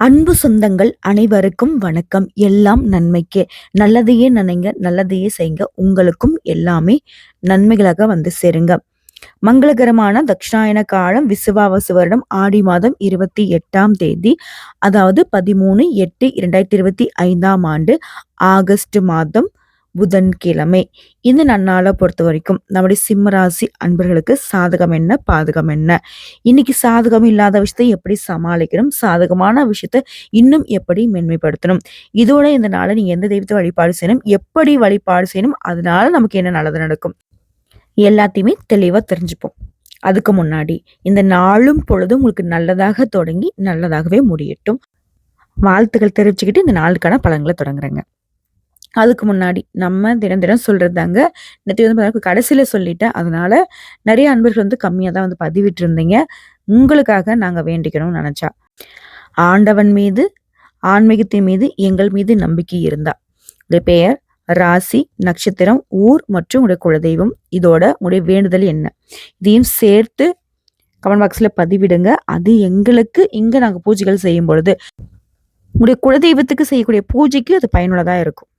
அன்பு சொந்தங்கள் அனைவருக்கும் வணக்கம். எல்லாம் நன்மைக்கே. நல்லதையே நினைங்க நல்லதையே செய்யுங்க. உங்களுக்கும் எல்லாமே நன்மைகளாக வந்து சேருங்க. மங்களகரமான தக்ஷாயன காலம் விசுவாவசு வருடம் ஆடி மாதம் இருபத்தி எட்டாம் தேதி அதாவது பதிமூணு எட்டு இரண்டாயிரத்தி இருபத்தி ஐந்தாம் ஆண்டு ஆகஸ்ட் மாதம் புதன்கிழமை. இந்த நன்னாளை பொறுத்த வரைக்கும் நம்முடைய சிம்மராசி அன்பர்களுக்கு சாதகம் என்ன பாதகம் என்ன? இன்னைக்கு சாதகம் இல்லாத விஷயத்தை எப்படி சமாளிக்கணும்? சாதகமான விஷயத்தை இன்னும் எப்படி மென்மைப்படுத்தணும்? இதோட இந்த நாளை நீங்க எந்த தெய்வத்தை வழிபாடு செய்யணும்? எப்படி வழிபாடு செய்யணும்? அதனால நமக்கு என்ன நல்லது நடக்கும்? எல்லாத்தையுமே தெளிவா தெரிஞ்சுப்போம். அதுக்கு முன்னாடி இந்த நாளும் பொழுதும் உங்களுக்கு நல்லதாக தொடங்கி நல்லதாகவே முடியட்டும். வாழ்த்துக்கள் தெரிவிச்சுக்கிட்டு இந்த நாளுக்கான பழங்களை தொடங்குறேங்க. அதுக்கு முன்னாடி நம்ம தினம் தினம் சொல்றது தாங்க நேற்று வந்து பார்த்தா கடைசியில் சொல்லிட்டேன். அதனால நிறைய அன்பர்கள் வந்து கம்மியாக தான் வந்து பதிவிட்டு இருந்தீங்க உங்களுக்காக நாங்கள் வேண்டிக்கணும்னு நினச்சா. ஆண்டவன் மீது ஆன்மீகத்தின் மீது எங்கள் மீது நம்பிக்கை இருந்தா. உடைய பெயர் ராசி நட்சத்திரம் ஊர் மற்றும் உடைய குலதெய்வம். இதோட உடைய வேண்டுதல் என்ன? இதையும் சேர்த்து கமெண்ட் பாக்ஸில் பதிவிடுங்க. அது எங்களுக்கு இங்கே நாங்கள் பூஜைகள் செய்யும் பொழுது உங்களுடைய குலதெய்வத்துக்கு செய்யக்கூடிய பூஜைக்கு அது பயனுள்ளதாக இருக்கும்.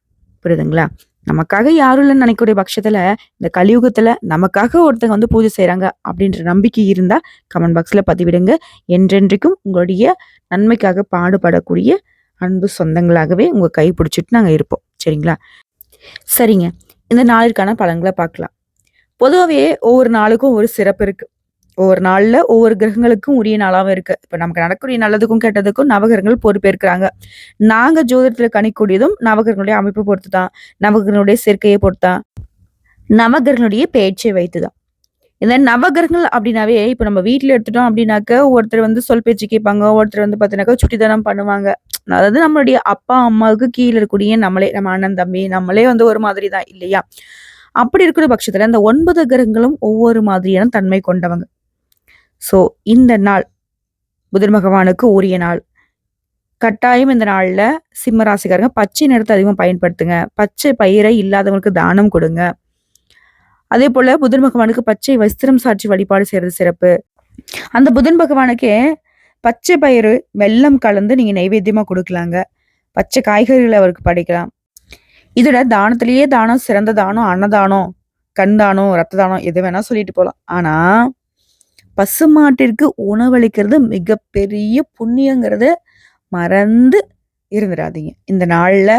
புரியுதுங்களா? நமக்காக யாரும் இல்லைன்னு நினைக்கக்கூடிய பட்சத்தில் இந்த கலியுகத்தில் நமக்காக ஒருத்தங்க வந்து பூஜை செய்கிறாங்க அப்படின்ற நம்பிக்கை இருந்தால் கமெண்ட் பாக்ஸில் பதிவிடுங்க. என்றென்றைக்கும் உங்களுடைய நன்மைக்காக பாடுபடக்கூடிய அன்பு சொந்தங்களாகவே உங்கள் கை பிடிச்சிட்டு நாங்கள் இருப்போம். சரிங்களா? சரிங்க. இந்த நாளிற்கான பலன்களை பார்க்கலாம். பொதுவாகவே ஒவ்வொரு நாளுக்கும் ஒரு சிறப்பு இருக்குது ஒவ்வொரு நாளில் ஒவ்வொரு கிரகங்களுக்கும் உரிய நாளாகவும் இருக்குது இப்போ நமக்கு நடக்கக்கூடிய நல்லதுக்கும் கெட்டதுக்கும் நவகிரகங்கள் பொறுப்பேற்கிறாங்க. நாங்கள் ஜோதிடத்தில் கணிக்கூடியதும் நவகிரகங்களுடைய அமைப்பு பொறுத்து தான் நவகிரகங்களுடைய சேர்க்கையை பொறுத்து தான் நவகிரகங்களுடைய பேச்சை வைத்துதான். இந்த நவகிரகங்கள் அப்படின்னாவே இப்போ நம்ம வீட்டில் எடுத்துட்டோம் அப்படின்னாக்க ஒருத்தர் வந்து சொல் பேச்சு கேட்பாங்க ஒருத்தர் வந்து பார்த்தீங்கன்னாக்கா சுட்டிதானம் பண்ணுவாங்க. அதாவது நம்மளுடைய அப்பா அம்மாவுக்கு கீழே இருக்கக்கூடிய நம்மளே நம்ம அண்ணன் தம்பி நம்மளே வந்து ஒரு மாதிரி தான் இல்லையா? அப்படி இருக்கிற பட்சத்துல அந்த ஒன்பது கிரகங்களும் ஒவ்வொரு மாதிரியான தன்மை கொண்டவங்க. ஸோ இந்த நாள் புதன் பகவானுக்கு உரிய நாள். கட்டாயம் இந்த நாளில் சிம்ம ராசிக்காரங்க பச்சை நிறத்தை அதிகமாக பயன்படுத்துங்க. பச்சை பயிரை இல்லாதவங்களுக்கு தானம் கொடுங்க. அதே போல் புதன் பகவானுக்கு பச்சை வஸ்திரம் சாட்சி வழிபாடு செய்கிறது சிறப்பு. அந்த புதன் பகவானுக்கே பச்சை பயிறு வெள்ளம் கலந்து நீங்கள் நைவேத்தியமாக கொடுக்கலாங்க. பச்சை காய்கறிகளை அவருக்கு படைக்கலாம். இதோட தானத்திலேயே தானம் சிறந்த தானம் அன்னதானம் கண் தானம் ரத்த தானம் எது வேணால் சொல்லிட்டு போகலாம் ஆனால் பசுமாட்டிற்கு உணவளிக்கிறது மிகப்பெரிய புண்ணியங்கிறத மறந்து இருந்துடாதீங்க இந்த நாளில்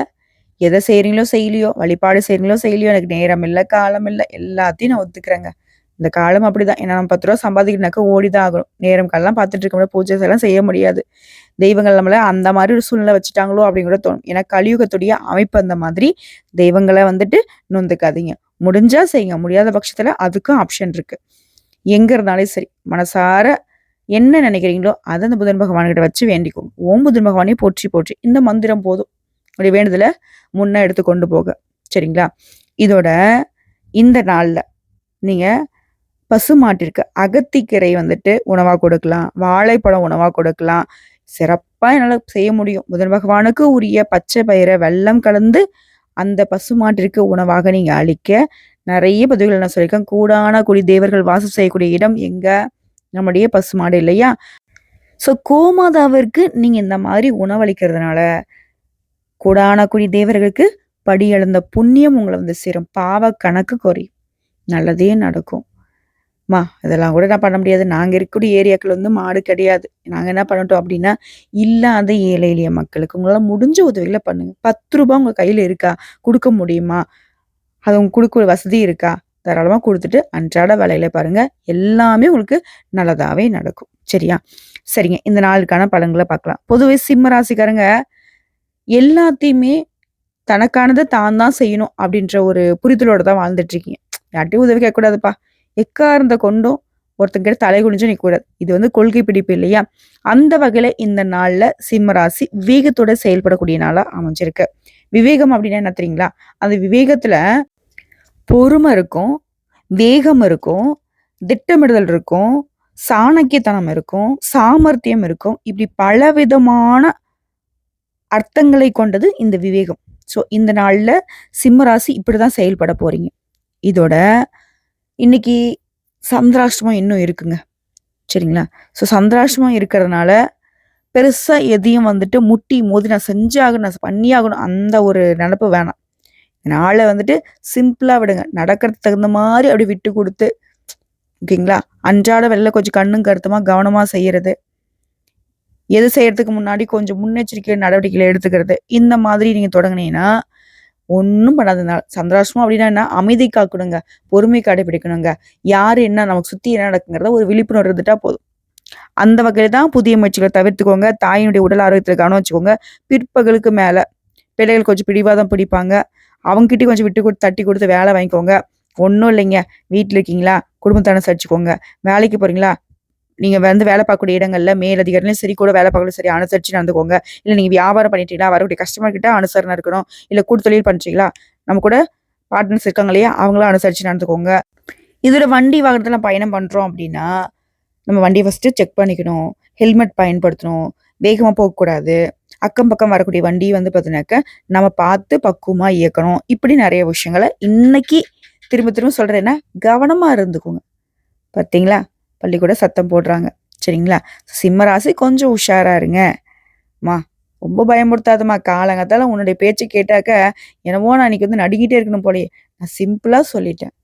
எதை செய்கிறீங்களோ செய்யலையோ வழிபாடு செய்கிறீங்களோ செய்யலையோ எனக்கு நேரம் இல்லை காலம் இல்லை எல்லாத்தையும் நான் ஒத்துக்கிறேங்க. இந்த காலம் அப்படிதான். ஏன்னா நம்ம பத்து ரூபா சம்பாதிக்கணுனாக்க ஓடிதான் ஆகணும். நேரம் காலெல்லாம் பார்த்துட்டு இருக்க முடியாது பூஜை எல்லாம் செய்ய முடியாது. தெய்வங்கள் நம்மள அந்த மாதிரி ஒரு சூழ்நிலை வச்சுட்டாங்களோ அப்படின்னு கூட தோணும். ஏன்னா கலியுகத்துடைய அமைப்பு அந்த மாதிரி. தெய்வங்களை வந்துட்டு நொந்துக்காதீங்க. முடிஞ்சா செய்யுங்க. முடியாத பட்சத்துல அதுக்கும் ஆப்ஷன் இருக்கு. எங்க இருந்தாலும் சரி மனசார என்ன நினைக்கிறீங்களோ அதை அந்த புதன் பகவான்கிட்ட வச்சு வேண்டிக்கோங்க. ஓம் புதன் பகவானே போற்றி போற்றி. இந்த மந்திரம் போதும். உடைய வேண்டுதலை முன்ன எடுத்து கொண்டு போக சரிங்களா? இதோட இந்த நாளில் நீங்கள் பசு பசுமாட்டிற்கு அகத்திக்கீரை வந்துட்டு உணவாக கொடுக்கலாம். வாழைப்பழம் உணவாக கொடுக்கலாம். சிறப்பாக என்னால் செய்ய முடியும். புதன் பகவானுக்கு உரிய பச்சை பயிரை வெள்ளம் கலந்து அந்த பசுமாட்டிற்கு உணவாக நீங்கள் அளிக்க நிறைய பதிவுகள் நான் சொல்லியிருக்கேன். கூடான குடி தேவர்கள் வாசம் செய்யக்கூடிய இடம் எங்க? நம்முடைய பசுமாடு இல்லையா? ஸோ கோமாதாவிற்கு நீங்க இந்த மாதிரி உணவளிக்கிறதுனால கூடான குடி தேவர்களுக்கு படி எழுந்த புண்ணியம் உங்களை வந்து சேரும். பாவ கணக்கு குறையும் நல்லதே நடக்கும். மா இதெல்லாம் கூட நான் பண்ண முடியாது. நாங்க இருக்கக்கூடிய ஏரியாக்கள் வந்து மாடு கிடையாது. நாங்க என்ன பண்ணட்டும் அப்படின்னா இல்லாத ஏழை எளிய மக்களுக்கு உங்களால முடிஞ்ச உதவிகளை பண்ணுங்க. பத்து ரூபாய் உங்க கையில இருக்கா? கொடுக்க முடியுமா? அது உங்களுக்கு கொடுக்க வசதி இருக்கா? தாராளமாக கொடுத்துட்டு அன்றாட வேலையில் பாருங்கள் எல்லாமே உங்களுக்கு நல்லதாகவே நடக்கும். சரியா? சரிங்க. இந்த நாளுக்கான பலன்களை பார்க்கலாம். பொதுவே சிம்ம ராசிக்காரங்க எல்லாத்தையுமே தனக்கானதை தான் தான் செய்யணும் அப்படின்ற ஒரு புரிதலோட தான் வாழ்ந்துட்டுருக்கீங்க. யார்ட்டையும் உதவி கேட்கக்கூடாதுப்பா. எக்கா இருந்த கொண்டும் ஒருத்தங்கிட்ட தலை குனிஞ்சு நிற்கக்கூடாது. இது வந்து கொள்கை பிடிப்பு இல்லையா? அந்த வகையில் இந்த நாளில் சிம்ம ராசி விவேகத்தோட செயல்படக்கூடிய நாளாக அமைஞ்சிருக்கு. விவேகம் அப்படின்னா என்ன தெரியுங்களா? அந்த விவேகத்தில் பொறுமை இருக்கும் வேகம் இருக்கும் திட்டமிடுதல் இருக்கும் சாணக்கியத்தனம் இருக்கும் சாமர்த்தியம் இருக்கும். இப்படி பலவிதமான அர்த்தங்களை கொண்டது இந்த விவேகம். ஸோ இந்த நாளில் சிம்மராசி இப்படி தான் செயல்பட போறீங்க. இதோட இன்னைக்கு சந்திராஷ்டமம் இன்னும் இருக்குங்க. சரிங்களா? ஸோ சந்திராஷ்டமம் இருக்கிறதுனால பெருசாக எதையும் வந்துட்டு முட்டி மோதி நான் செஞ்சாகணும் நான் பண்ணியாகணும் அந்த ஒரு நினப்பு வேணாம். நாளை வந்துட்டு சிம்பிளாக விடுங்க. நடக்கிறதுக்கு தகுந்த மாதிரி அப்படி விட்டு கொடுத்து ஓகேங்களா? அன்றாட வெளில கொஞ்சம் கண்ணும் கருத்துமாக கவனமாக செய்கிறது எது செய்யறதுக்கு முன்னாடி கொஞ்சம் முன்னெச்சரிக்கை நடவடிக்கைகளை எடுத்துக்கிறது. இந்த மாதிரி நீங்கள் தொடங்கினீங்கன்னா ஒன்றும் பண்ணாதனால சந்திராஷ்டமம் அப்படின்னா என்ன? அமைதி காக்கணுங்க. பொறுமை கடைபிடிக்கணுங்க. யார் என்ன நமக்கு சுற்றி என்ன நடக்குங்கிறத ஒரு விழிப்புணர்வு இருந்துட்டா போதும். அந்த வகையில் தான் புதிய முயற்சிகளை தவிர்த்துக்கோங்க. தாயினுடைய உடல் ஆரோக்கியத்தில் கவனம் வச்சுக்கோங்க. பிற்பகலுக்கு மேலே பிள்ளைகள் கொஞ்சம் பிடிவாதம் பிடிப்பாங்க. அவங்ககிட்டயும் கொஞ்சம் விட்டு கொடுத்து தட்டி கொடுத்து வேலை வாங்கிக்கோங்க. ஒன்றும் இல்லைங்க. வீட்டில் இருக்கீங்களா? குடும்பத்தை அனுசரிச்சுக்கோங்க வேலைக்கு போறீங்களா? நீங்கள் வந்து வேலை பார்க்கக்கூடிய இடங்கள்ல மேல் அதிகாரிலையும் சரி கூட வேலை பார்க்கணும் சரி அனுசரிச்சு நடந்துக்கோங்க. இல்லை நீங்கள் வியாபாரம் பண்ணிட்டீங்களா? வரக்கூடிய கஸ்டமர் கிட்ட அனுசரணை இருக்கணும். இல்லை கூட்டு தொழில் பண்ணுறீங்களா நம்ம கூட பார்ட்னர்ஸ் இருக்காங்க இல்லையா அவங்களும் அனுசரிச்சு நடந்துக்கோங்க. இதோட வண்டி வாகனத்தில் பயணம் பண்ணுறோம் அப்படின்னா நம்ம வண்டியை ஃபஸ்ட்டு செக் பண்ணிக்கணும். ஹெல்மெட் பயன்படுத்தணும். வேகமாக போகக்கூடாது. அக்கம் பக்கம் வரக்கூடிய வண்டி வந்து பார்த்தீங்கன்னாக்க நம்ம பார்த்து பக்குவமாக இயக்கணும். இப்படி நிறைய விஷயங்களை இன்னைக்கு திரும்ப திரும்ப சொல்கிறேன்னா கவனமாக இருந்துக்கோங்க. பார்த்தீங்களா பள்ளிக்கூட சத்தம் போடுறாங்க. சரிங்களா? சிம்மராசி கொஞ்சம் உஷாராக இருங்கம்மா ரொம்ப பயமுறுத்தாதம்மா. காலங்கத்தால் உன்னுடைய பேச்சு கேட்டாக்க என்னவோ நான் இன்னைக்கு வந்து நடுங்கிட்டே இருக்கணும் போலயே. நான் சிம்பிளாக சொல்லிட்டேன்.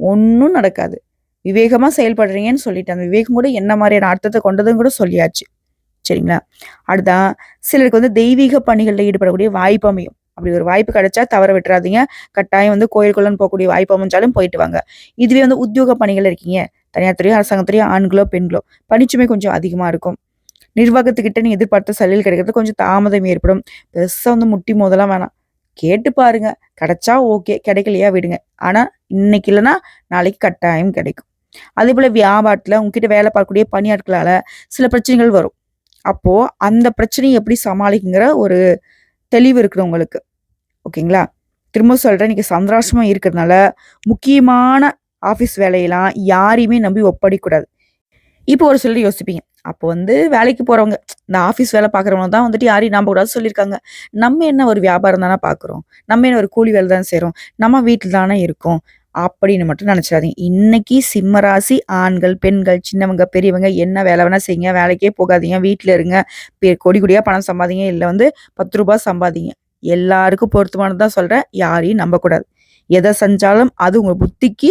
ஒன்றும் நடக்காது. விவேகமாக செயல்படுறீங்கன்னு சொல்லிட்டேன். அந்த விவேகம் கூட என்ன மாதிரியான அர்த்தத்தை கொண்டதுன்னு கூட சொல்லியாச்சு. சரிங்களா? அடுத்தான் சிலருக்கு வந்து தெய்வீக பணிகளில் ஈடுபடக்கூடிய வாய்ப்பு அமையும். அப்படி ஒரு வாய்ப்பு கிடைச்சா தவற விட்டுறாதீங்க. கட்டாயம் வந்து கோயிலுக்குள்ளன்னு போகக்கூடிய வாய்ப்பு அமைஞ்சாலும் போயிட்டு வாங்க. இதுவே வந்து உத்தியோக பணிகள் இருக்கீங்க. தனியார் துறையோ அரசாங்கத்துறையோ ஆண்களோ பெண்களோ பணிச்சுமை கொஞ்சம் அதிகமாக இருக்கும். நிர்வாகத்துக்கிட்ட நீ எதிர்பார்த்த சலுகை கிடைக்கிறது கொஞ்சம் தாமதம் ஏற்படும். பெருசாக வந்து முட்டி மோதலாம் வேணாம். கேட்டு பாருங்க. கிடைச்சா ஓகே. கிடைக்கலையா விடுங்க. ஆனால் இன்னைக்கு இல்லைன்னா நாளைக்கு கட்டாயம் கிடைக்கும். அதே போல் வியாபாரத்தில் உங்ககிட்ட வேலை பார்க்கக்கூடிய பணியாட்களால் சில பிரச்சனைகள் வரும். அப்போது அந்த பிரச்சனையை எப்படி சமாளிக்குங்கிற ஒரு தெளிவு இருக்குது உங்களுக்கு. ஓகேங்களா? திரும்ப சொல்கிறேன் இன்னைக்கு சந்திராசமாக இருக்கிறதுனால முக்கியமான ஆஃபீஸ் வேலையெல்லாம் யாரையுமே நம்பி ஒப்படைக்கூடாது இப்போ ஒரு சிலர் யோசிப்பீங்க அப்போ வந்து வேலைக்கு போகிறவங்க இந்த ஆஃபீஸ் வேலை பார்க்குறவங்க தான் வந்துட்டு யாரையும் நம்ப கூடாது சொல்லியிருக்காங்க. நம்ம என்ன ஒரு வியாபாரம் தானே பார்க்குறோம். நம்ம என்ன ஒரு கூலி வேலை தான் செய்கிறோம். நம்ம வீட்டில் தானே இருக்கோம். அப்படின்னு மட்டும் நினச்சிடாதீங்க. இன்னைக்கு சிம்ம ராசி ஆண்கள் பெண்கள் சின்னவங்க பெரியவங்க என்ன வேலை வேணால் செய்யுங்க. வேலைக்கே போகாதீங்க. வீட்டில் இருங்க. கொடி கொடியாக பணம் சம்பாதிங்க. இல்லை வந்து பத்து ரூபாய் சம்பாதிங்க. எல்லாருக்கும் பொருத்தமானதான் சொல்கிறேன் யாரையும் நம்பக்கூடாது எதை செஞ்சாலும் அது உங்கள் புத்திக்கு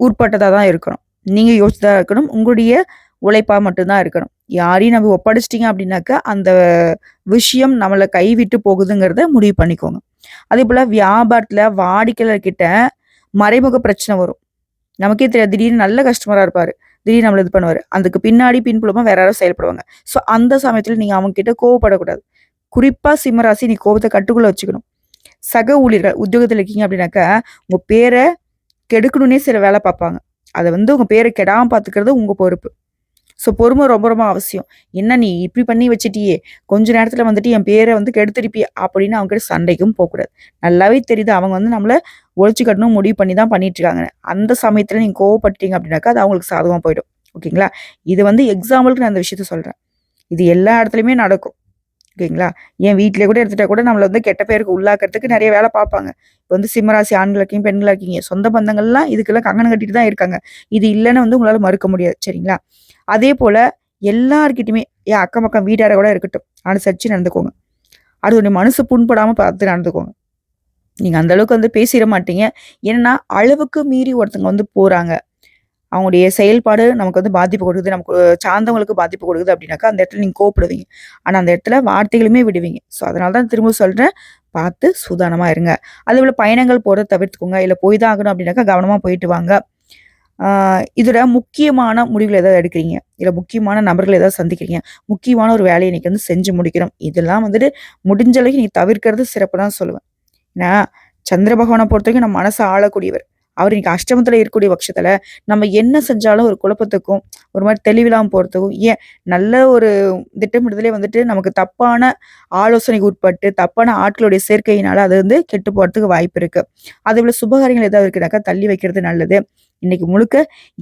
உட்பட்டதாக தான் இருக்கணும். நீங்கள் யோசிச்சதாக இருக்கணும். உங்களுடைய உழைப்பாக மட்டும்தான் இருக்கணும். யாரையும் நம்ம ஒப்படைச்சிட்டிங்க அப்படின்னாக்கா அந்த விஷயம் நம்மளை கைவிட்டு போகுதுங்கிறத முடிவு பண்ணிக்கோங்க. அதே போல் வியாபாரத்தில் வாடிக்கையாளர்கிட்ட மறைமுக பிரச்சனை வரும். நமக்கே தெரியாது. திடீர்னு நல்ல கஸ்டமராக இருப்பார். திடீர்னு நம்மள இது பண்ணுவார். அதுக்கு பின்னாடி பின்புலமாக வேற யாரும் செயல்படுவாங்க. ஸோ அந்த சமயத்தில் நீங்கள் அவங்க கிட்ட கோவப்படக்கூடாது. குறிப்பாக சிம்மராசி நீ கோபத்தை கட்டுக்குள்ளே வச்சுக்கணும். சக ஊழியர்கள் உத்தியோகத்தில் இருக்கீங்க அப்படின்னாக்கா உங்கள் பேரை கெடுக்கணுன்னே சில வேலை பார்ப்பாங்க. அதை வந்து உங்கள் பேரை கெடாமல் பார்த்துக்கிறது உங்கள் பொறுப்பு. ஸோ பொறுமை ரொம்ப ரொம்ப அவசியம். என்ன நீ இப்படி பண்ணி வச்சிட்டியே? கொஞ்ச நேரத்தில் வந்துட்டு என் பேரை வந்து கெடுத்துருப்பிய? அப்படின்னு அவங்ககிட்ட சண்டைக்கும் போகக்கூடாது நல்லாவே தெரியுது. அவங்க வந்து நம்மளை ஒழிச்சு கட்டணும் முடிவு பண்ணி தான் பண்ணிட்டு இருக்காங்க அந்த சமயத்தில் நீங்கள் கோவப்பட்டீங்க அப்படின்னாக்கா அது அவங்களுக்கு சாதகமாக போயிடும். ஓகேங்களா? இது வந்து எக்ஸாம்பிளுக்கு நான் அந்த விஷயத்த சொல்கிறேன் இது எல்லா இடத்துலையுமே நடக்கும். ஓகேங்களா? என் வீட்டிலே கூட எடுத்துட்டா கூட நம்மளை வந்து கெட்ட பேருக்கு உள்ளாக்கிறதுக்கு நிறைய வேலை பார்ப்பாங்க. இப்போ வந்து சிம்மராசி ஆண்கள் இருக்கீங்க பெண்கள் இருக்கீங்க சொந்த பந்தங்கள்லாம் இதுக்கெல்லாம் கங்கணம் கட்டிட்டு தான் இருக்காங்க. இது இல்லைன்னு வந்து உங்களால் மறுக்க முடியாது. சரிங்களா? அதே போல் எல்லார்கிட்டையுமே ஏன் அக்கம் பக்கம் வீட்டார கூட இருக்கட்டும் அனுசரித்து நடந்துக்கோங்க. அது ஒரு மனசு புண்படாமல் பார்த்து நடந்துக்கோங்க. நீங்கள் அந்தளவுக்கு வந்து பேசிட மாட்டீங்க. ஏன்னா அளவுக்கு மீறி ஒருத்தங்க வந்து போகிறாங்க அவங்களுடைய செயல்பாடு நமக்கு வந்து பாதிப்பு கொடுக்குது. நமக்கு சார்ந்தவங்களுக்கு பாதிப்பு கொடுக்குது அப்படின்னாக்கா அந்த இடத்துல நீங்கள் கோப்பிடுவீங்க ஆனால் அந்த இடத்துல வார்த்தைகளுமே விடுவீங்க. ஸோ அதனால தான் திரும்ப சொல்கிறேன் பார்த்து சூதானமாக இருங்க. அதே போல் பயணங்கள் போகிறத தவிர்த்துக்கோங்க. இல்லை போய் தான் ஆகணும் அப்படின்னாக்கா கவனமாக போயிட்டு வாங்க. இதோட முக்கியமான முடிவுகள் ஏதாவது எடுக்கிறீங்க? இல்லை முக்கியமான நபர்கள் ஏதாவது சந்திக்கிறீங்க? முக்கியமான ஒரு வேலையை இன்னைக்கு வந்து செஞ்சு முடிக்கணும் இதெல்லாம் வந்துட்டு முடிஞ்ச அளவுக்கு நீ தவிர்க்கிறது சிறப்பு தான் சொல்லுவேன். ஏன்னா சந்திர பகவானை பொறுத்த வரைக்கும் நம்ம மனசை ஆளக்கூடியவர். அவர் இன்னைக்கு அஷ்டமத்தில் இருக்கக்கூடிய பட்சத்தில் நம்ம என்ன செஞ்சாலும் ஒரு குழப்பத்துக்கும் ஒரு மாதிரி தெளிவில்லாமல் போகிறதுக்கும் ஏன் நல்ல ஒரு திட்டமிடுதலே வந்துட்டு நமக்கு தப்பான ஆலோசனைக்கு உட்பட்டு தப்பான ஆட்களுடைய சேர்க்கையினால அது வந்து கெட்டு போகிறதுக்கு வாய்ப்பு இருக்குது அதே போல் சுபகாரியங்கள் ஏதாவது இருக்குனாக்கா தள்ளி வைக்கிறது நல்லது. இன்னைக்கு முழுக்க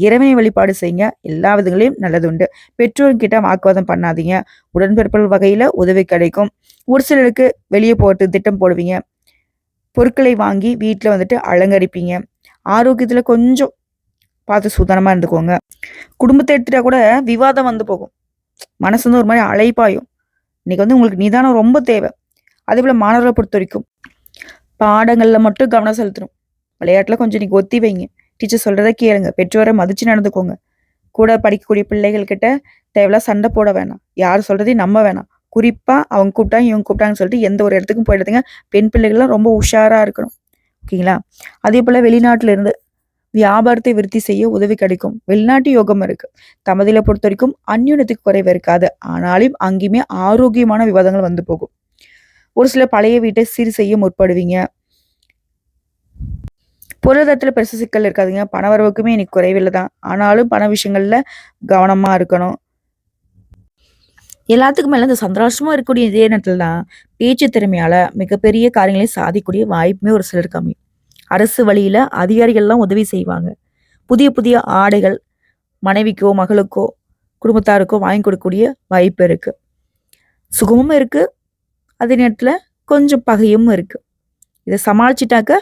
இறைவனை வழிபாடு செய்யுங்க. எல்லா விதங்களையும் நல்லது உண்டு பெற்றோர்கிட்ட வாக்குவாதம் பண்ணாதீங்க. உடன்பிறப்புகள் வகையில உதவி கிடைக்கும். ஒரு சிலருக்கு வெளியே போட்டு திட்டம் போடுவீங்க. பொருட்களை வாங்கி வீட்டில் வந்துட்டு அலங்கரிப்பீங்க. ஆரோக்கியத்தில் கொஞ்சம் பார்த்து சுதனமாக இருந்துக்கோங்க. குடும்பத்தை எடுத்துட்டா கூட விவாதம் வந்து போகும். மனசு வந்து ஒரு மாதிரி அழைப்பாயும் இன்னைக்கு வந்து உங்களுக்கு நிதானம் ரொம்ப தேவை. அதே போல் மாணவர்களை பொறுத்த வரைக்கும். பாடங்களில் மட்டும் கவனம் செலுத்தணும். விளையாட்டில் கொஞ்சம் இன்னைக்கு ஒத்தி வைங்க. டீச்சர் சொல்கிறத கேளுங்க. பெற்றோரை மதித்து நடந்துக்கோங்க. கூட படிக்கக்கூடிய பிள்ளைகள் தேவையில்லா சண்டை போட வேணாம். யார் சொல்கிறதையும் நம்ப வேணாம். குறிப்பாக அவங்க கூப்பிட்டாங்க இவங்க கூப்பிட்டாங்கன்னு சொல்லிட்டு எந்த ஒரு இடத்துக்கும் போயிடுதுங்க பெண் பிள்ளைகள்லாம் ரொம்ப உஷாராக இருக்கணும். ஓகேங்களா? அதே போல் வெளிநாட்டில இருந்து வியாபாரத்தை விருத்தி செய்ய உதவி கிடைக்கும். வெளிநாட்டு யோகம் இருக்கு. தமதியில் பொறுத்த வரைக்கும் அந்யுனத்துக்கு குறைவு இருக்காது. ஆனாலும் அங்கேயுமே ஆரோக்கியமான விவாதங்கள் வந்து போகும். ஒரு சில பழைய வீட்டை சீர் செய்ய முற்படுவீங்க. பொருளாதாரத்தில் பெருசு சிக்கல் இருக்காதுங்க. பண வரவுக்குமே இன்னைக்கு குறைவில்லை தான். ஆனாலும் பண விஷயங்களில் கவனமாக இருக்கணும். எல்லாத்துக்கும் மேலே இந்த சந்தோஷமாக இருக்கக்கூடிய இதே நேரத்தில் தான் பேச்சு திறமையால் மிகப்பெரிய காரியங்களை சாதிக்கக்கூடிய வாய்ப்புமே ஒரு சிலருக்கு அமையும். அரசு வழியில் அதிகாரிகள்லாம் உதவி செய்வாங்க. புதிய புதிய ஆடைகள் மனைவிக்கோ மகளுக்கோ குடும்பத்தாருக்கோ வாங்கி கொடுக்கக்கூடிய வாய்ப்பு இருக்குது சுகமும் இருக்குது அதே நேரத்தில் கொஞ்சம் பகையும் இருக்குது இதை சமாளிச்சிட்டாக்க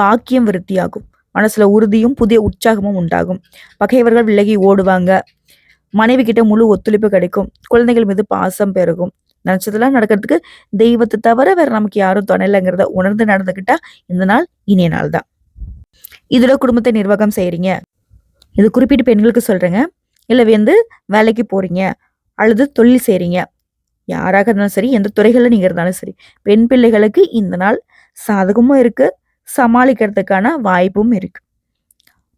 பாக்கியம் விருத்தியாகும். மனசுல உறுதியும் புதிய உற்சாகமும் உண்டாகும். பகைவர்கள் விலகி ஓடுவாங்க. மனைவி கிட்ட முழு ஒத்துழைப்பு கிடைக்கும். குழந்தைகள் மீது பாசம் பெருகும். நினைச்சதெல்லாம் நடக்கிறதுக்கு தெய்வத்தை தவிர வேற நமக்கு யாரும் துணையிலங்கிறத உணர்ந்து நடந்துக்கிட்டா இந்த நாள் இனிய நாள் தான். இதுல குடும்பத்தை நிர்வாகம் செய்யறீங்க இது குறிப்பிட்ட பெண்களுக்கு சொல்றேங்க. இல்லை வந்து வேலைக்கு போறீங்க. அல்லது தொழில் செய்றீங்க. யாராக இருந்தாலும் சரி எந்த துறைகளில் நீங்க இருந்தாலும் சரி பெண் பிள்ளைகளுக்கு இந்த நாள் சாதகமும் இருக்கு சமாளிக்கிறதுக்கான வாய்ப்பும் இருக்கு.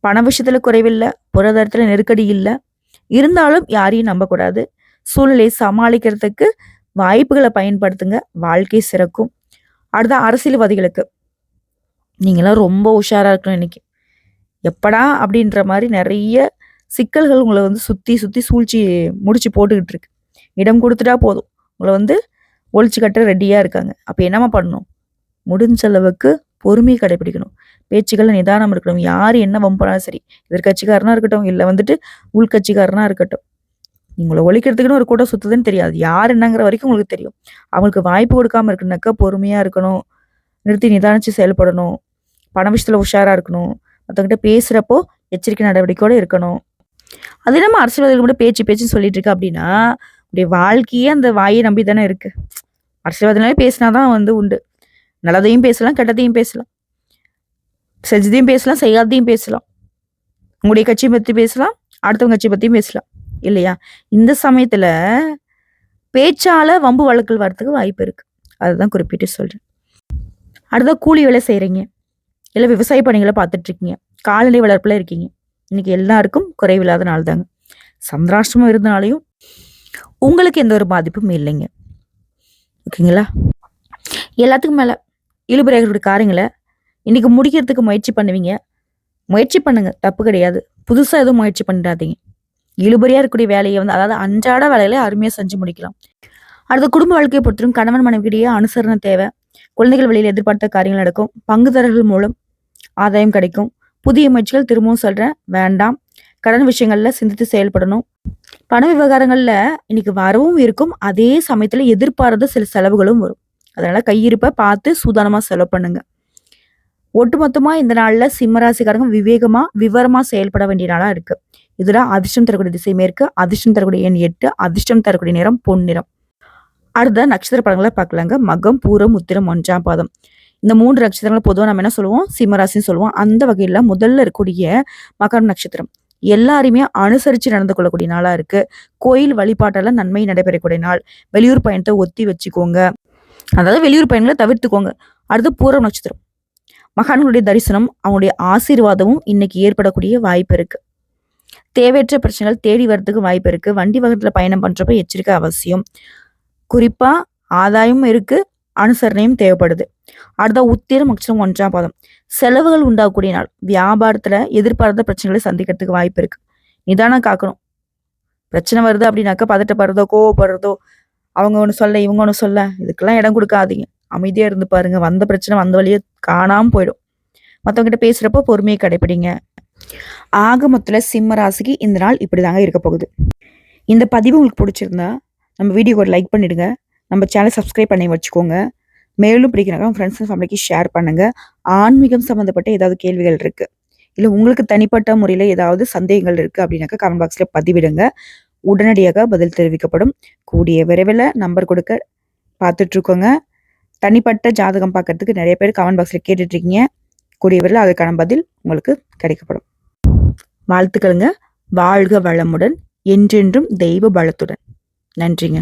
பண விஷயத்துல குறைவில்லை பொருளாதாரத்துல நெருக்கடி இல்லை இருந்தாலும் யாரையும் நம்பக்கூடாது சூழ்நிலையை சமாளிக்கிறதுக்கு வாய்ப்புகளை பயன்படுத்துங்க வாழ்க்கை சிறக்கும். அடுத்த அரசியல்வாதிகளுக்கு. நீங்களாம் ரொம்ப உஷாரா இருக்கணும் இன்னைக்கு. எப்படா அப்படின்ற மாதிரி நிறைய சிக்கல்கள் உங்களை வந்து சுத்தி சுத்தி சூழ்ச்சி முடிச்சு போட்டுக்கிட்டு இருக்கு. இடம் கொடுத்துட்டா போதும். உங்களை வந்து ஒழிச்சு கட்ட ரெடியா இருக்காங்க. அப்ப என்னம்மா பண்ணணும்? முடிஞ்ச அளவுக்கு பொறுமையை கடைபிடிக்கணும். பேச்சுக்களில் நிதானம் இருக்கணும். யார் என்ன வம்பனாலும் சரி. எதிர்கட்சிக்காரனா இருக்கட்டும் இல்லை வந்துட்டு உள்கட்சிக்காரனா இருக்கட்டும். உங்களை ஒழிக்கிறதுக்குன்னு ஒரு கூட்டம் சுத்துதுன்னு தெரியாது. யார் என்னங்கிற வரைக்கும் உங்களுக்கு தெரியும். அவங்களுக்கு வாய்ப்பு கொடுக்காம இருக்குனாக்கா பொறுமையா இருக்கணும். நிறுத்தி நிதானிச்சு செயல்படணும். பண விஷயத்துல உஷாரா இருக்கணும். மற்றவங்கிட்ட பேசுறப்போ எச்சரிக்கை நடவடிக்கையோட இருக்கணும். அது இல்லாமல் அரசியல்வாதிகள் கூட பேச்சு பேச்சுன்னு சொல்லிட்டு இருக்கு அப்படின்னா உடைய வாழ்க்கையே அந்த வாயை நம்பி தானே இருக்கு. அரசியல்வாதினாலே பேசினாதான் வந்து உண்டு. நல்லதையும் பேசலாம் கெட்டதையும் பேசலாம். செஞ்சதையும் பேசலாம் செய்யாததையும் பேசலாம். உங்களுடைய கட்சியை பற்றி பேசலாம் அடுத்தவங்க கட்சியை பற்றியும் பேசலாம் இல்லையா? இந்த சமயத்தில் பேச்சால் வம்பு வழக்குகள் வரத்துக்கு வாய்ப்பு இருக்குது அதுதான் குறிப்பிட்டு சொல்கிறேன் அடுத்த கூலி வேலை செய்கிறீங்க இல்லை விவசாய பணிகளை பார்த்துட்ருக்கீங்க கால்நடை வளர்ப்பில் இருக்கீங்க. இன்னைக்கு எல்லாருக்கும் குறைவில்லாத நாள் தாங்க சந்திராஷ்டமம் இருந்தனாலையும் உங்களுக்கு எந்த ஒரு பாதிப்பும் இல்லைங்க. ஓகேங்களா? எல்லாத்துக்கும் மேலே இழுபறைகளுடைய காரியங்களை இன்னைக்கு முடிக்கிறதுக்கு முயற்சி பண்ணுவீங்க. முயற்சி பண்ணுங்க. தப்பு கிடையாது. புதுசா எதுவும் முயற்சி பண்ணிடாதீங்க. இழுபறியா இருக்கக்கூடிய வேலையை வந்து அதாவது அன்றாட வேலையில அருமையா செஞ்சு முடிக்கலாம். அடுத்த குடும்ப வாழ்க்கையை பொறுத்தவரைக்கும் கணவன் மனைவிக்கிடையே அனுசரணை தேவை. குழந்தைகள் வழியில் எதிர்பார்த்த காரியங்கள் நடக்கும். பங்குதாரர்கள் மூலம் ஆதாயம் கிடைக்கும். புதிய முயற்சிகள் திரும்பவும் சொல்றேன் வேண்டாம். கடன் விஷயங்கள்ல சிந்தித்து செயல்படணும். பண விவகாரங்கள்ல இன்னைக்கு வரவும் இருக்கும். அதே சமயத்துல எதிர்பாராத சில செலவுகளும் வரும். அதனால கையிருப்பை பார்த்து சூதானமாக செலவு பண்ணுங்க. ஒட்டுமொத்தமாக இந்த நாளில் சிம்மராசிக்காரங்க விவேகமாக விவரமாக செயல்பட வேண்டிய நாளாக இருக்குது இதில் அதிர்ஷ்டம் தரக்கூடிய திசை மேற்கு அதிர்ஷ்டம் தரக்கூடிய எண் எட்டு அதிர்ஷ்டம் தரக்கூடிய நிறம் பொன்னிறம் அடுத்த நட்சத்திர படங்களை பார்க்கலாங்க. மகம் பூரம் உத்திரம் ஒன்றாம் பாதம். இந்த மூன்று நட்சத்திரங்களை பொதுவாக நம்ம என்ன சொல்லுவோம்? சிம்மராசின்னு சொல்லுவோம். அந்த வகையில் முதல்ல இருக்கக்கூடிய மகரம் நட்சத்திரம். எல்லாருமே அனுசரித்து நடந்து கொள்ளக்கூடிய நாளாக இருக்குது கோயில் வழிபாட்டால் நன்மை நடைபெறக்கூடிய நாள். வெளியூர் பயணத்தை ஒத்தி வச்சுக்கோங்க. அதாவது வெளியூர் பயணங்களை தவிர்த்துக்கோங்க. அடுத்து பூரம் நட்சத்திரம். மகான்களுடைய தரிசனம் அவங்களுடைய ஆசீர்வாதமும் இன்னைக்கு ஏற்படக்கூடிய வாய்ப்பு இருக்கு. தேவையற்ற பிரச்சனைகள் தேடி வர்றதுக்கு வாய்ப்பு இருக்கு. வண்டி வகத்தில் பயணம் பண்றப்ப எச்சரிக்கை அவசியம். குறிப்பா ஆதாயமும் இருக்கு அனுசரணையும் தேவைப்படுது. அடுத்த உத்திரம் மற்றும் ஒன்றாம் பாதம். செலவுகள் உண்டாகக்கூடிய நாள். வியாபாரத்துல எதிர்பாராத பிரச்சனைகளை சந்திக்கிறதுக்கு வாய்ப்பு இருக்கு. நிதானம் காக்கணும். பிரச்சனை வருது அப்படின்னாக்கா பதட்டப்படுறதோ கோவப்படுறதோ அவங்க ஒன்று சொல்ல இவங்க ஒன்று சொல்ல இதுக்கெல்லாம் இடம் கொடுக்காதீங்க. அமைதியாக இருந்து பாருங்க. வந்த பிரச்சனை வந்த வழியே காணாமல் போயிடும். மற்றவங்க பேசுகிறப்போ பேசுறப்போ பொறுமையை கடைபிடிங்க ஆக சிம்ம ராசிக்கு இந்த நாள் இப்படிதாங்க இருக்க போகுது. இந்த பதிவு உங்களுக்கு பிடிச்சிருந்தா நம்ம வீடியோக்கு ஒரு லைக் பண்ணிடுங்க. நம்ம சேனல் சப்ஸ்கிரைப் பண்ணி வச்சுக்கோங்க. மேலும் பிடிக்கிறாங்க உங்கள் ஃப்ரெண்ட்ஸ் அண்ட் ஃபேமிலிக்கு ஷேர் பண்ணுங்க. ஆன்மீகம் சம்மந்தப்பட்ட ஏதாவது கேள்விகள் இருக்கு. இல்லை உங்களுக்கு தனிப்பட்ட முறையில் ஏதாவது சந்தேகங்கள் இருக்கு அப்படின்னாக்கா கமெண்ட் பாக்ஸில் பதிவிடுங்க. உடனடியாக பதில் தெரிவிக்கப்படும். கூடிய விரைவில் நம்பர் கொடுக்க பார்த்துட்ருக்கோங்க. தனிப்பட்ட ஜாதகம் பார்க்கறதுக்கு நிறைய பேர் கமெண்ட் பாக்ஸில் கேட்டுட்ருக்கீங்க. கூடிய விரைவில் அதுக்கான பதில் உங்களுக்கு கிடைக்கப்படும். வாழ்த்துக்களுங்க. வாழ்க வளமுடன். என்றென்றும் தெய்வ பலத்துடன். நன்றிங்க.